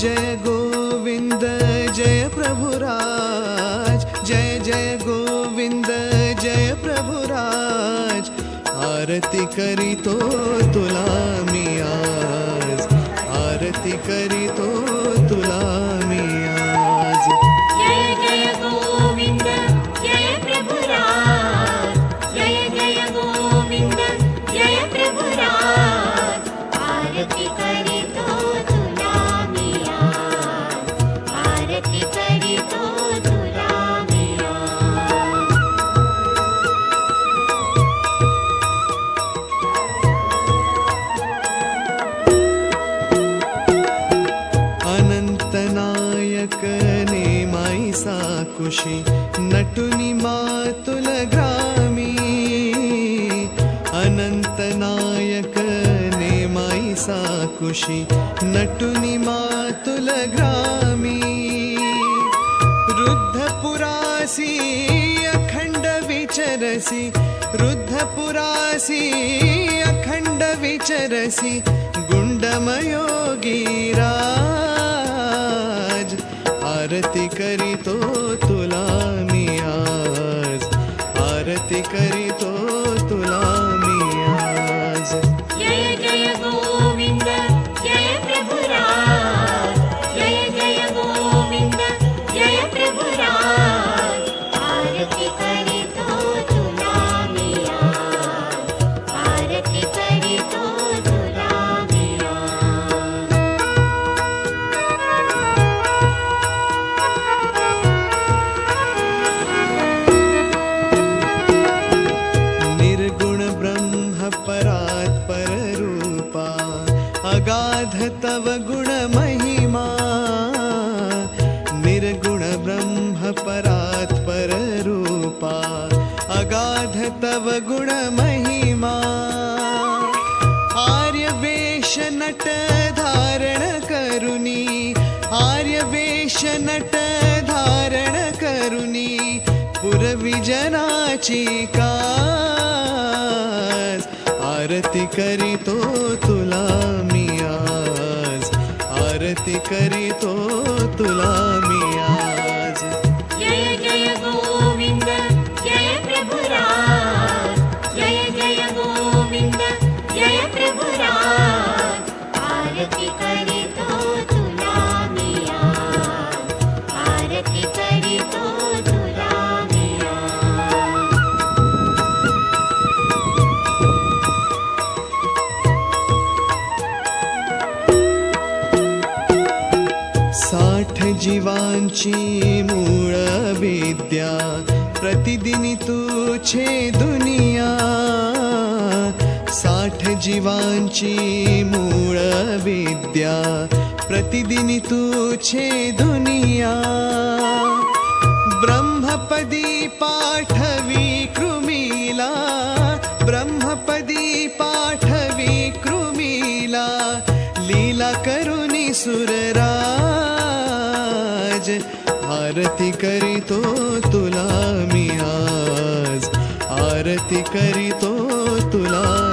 जय गोविन्द जय प्रभुराज जय जय गोविन्द जय प्रभुराज। आरती करीतो तुला मी आज आरती करीतो नटुनि मातुलगामि रुद्धपुरासि अखण्ड विचरसि। रुद्धपुरासि अखण्ड विचरसि। गुण्डमयोगीराज आरति करितो तुलामिया आरति करितो तव गुण महिमा। निर्गुण ब्रह्म परात् पररूपा अगाध तव गुण महिमा। आर्यवेश नट धारण करुणी आर्यवेश नट धारण करुणी पुरविजनाची का आरती करीतो तुला मी आज आरती करीतो तुला मी जीवांची मूळ विद्या प्रतिदिनी तुझे दुनिया. साठ जीवांची मूळ विद्या प्रतिदिनी तुझे दुनिया. ब्रह्मपदी पाठवी कृमीला. ब्रह्मपदी पाठवी कृमीला. लीला करुणी सुरराज आरती करीतो तुला मी आज. आरती करीतो तुला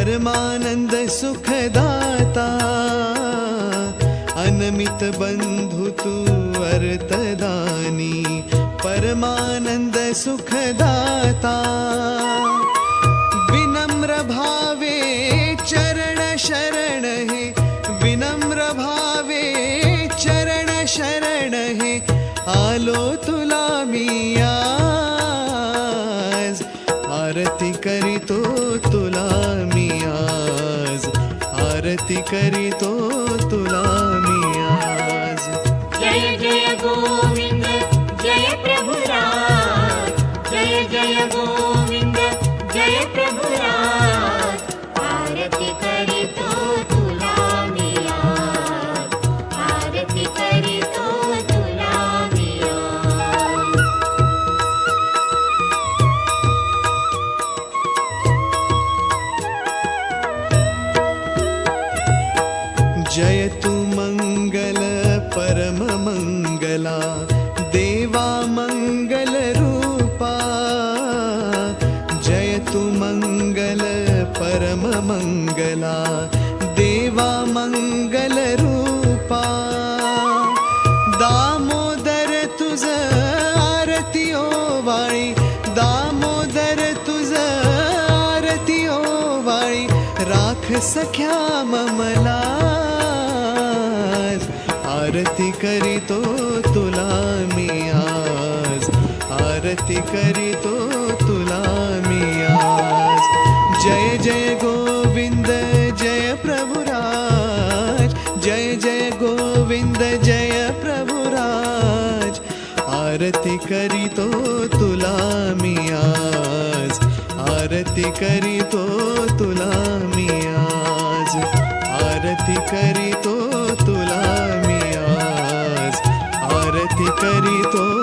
परमानंद सुखदाता, अनमित बंधु तू अर्थदानी परमानंद सुखदाता। विनम्र भावे चरण शरण हे, विनम्र भावे चरण शरण हे, आलो तुला आरती करीतो तुला मियाज जय जय गोविंद, जय प्रभुराज जय जय गोविंद, जय प्रभुराज आरती जयतु मङ्गल परममङ्गला देवा मङ्गलरूपा जयतु मङ्गल परममङ्गला देवा मङ्गलरूपा दामोदर तुज सारति ओ वाणी दामोदर तुज तु ओ वाणी राख सख्या ममला। आरती करीतो तुला मी आज आरती करीतो तुला मी आज जय जय गोविंद, जय प्रभुराज जय जय गोविंद, जय प्रभुराज आरती करीतो तुला मी आज आरती करीतो तुला मी आज आरती करीतो तुला आरती करीतो